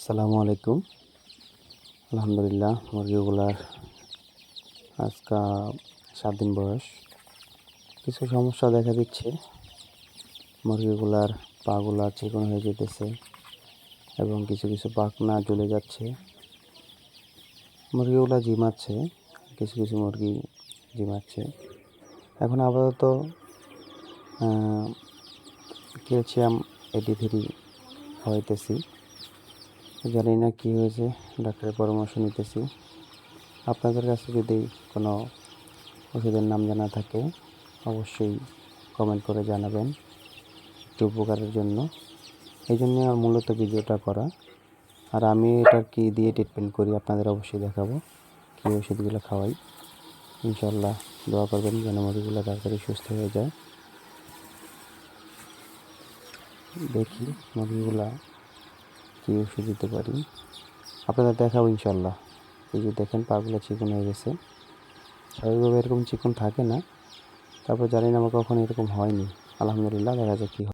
আসসালামু আলাইকুম। আলহামদুলিল্লাহ মুরগিগুলার আজকা সাত দিন বয়স। কিছু সমস্যা দেখা দিচ্ছে। মুরগিগুলার পাগুলা চিকন হয়ে যেতেছে এবং কিছু কিছু পাখনা জ্বলে যাচ্ছে। মুরগিগুলা জিমাচ্ছে, কিছু কিছু মুরগি জিমাচ্ছে। এখন আপাতত ক্যালসিয়াম এডি থ্রি খাওয়াইতেছি জানি না কী হয়েছে, ডাক্তারের পরামর্শ নিতেছি। আপনাদের কাছে যদি কোনো ওষুধের নাম জানা থাকে, অবশ্যই কমেন্ট করে জানাবেন একটু উপকারের জন্য। এই জন্য মূলত ভিডিওটা করা। আর আমি এটা কি দিয়ে ট্রিটমেন্ট করি আপনাদের অবশ্যই দেখাবো, কী ওষুধগুলো খাওয়াই। ইনশাল্লাহ দোয়া করবেন যেন মুরগিগুলো তাড়াতাড়ি সুস্থ হয়ে যায়। দেখি মুরগিগুলা কী ওষুধ দিতে পারি? আপনাদের দেখাবো ইনশাল্লাহ। এই যে দেখেন, পাগুলো চিকন হয়ে গেছে। স্বাভাবিকভাবে এরকম চিকন থাকে না। তারপর জানি না আমার কখনো এরকম হয়নি। আলহামদুলিল্লাহ, দেখা যাক কী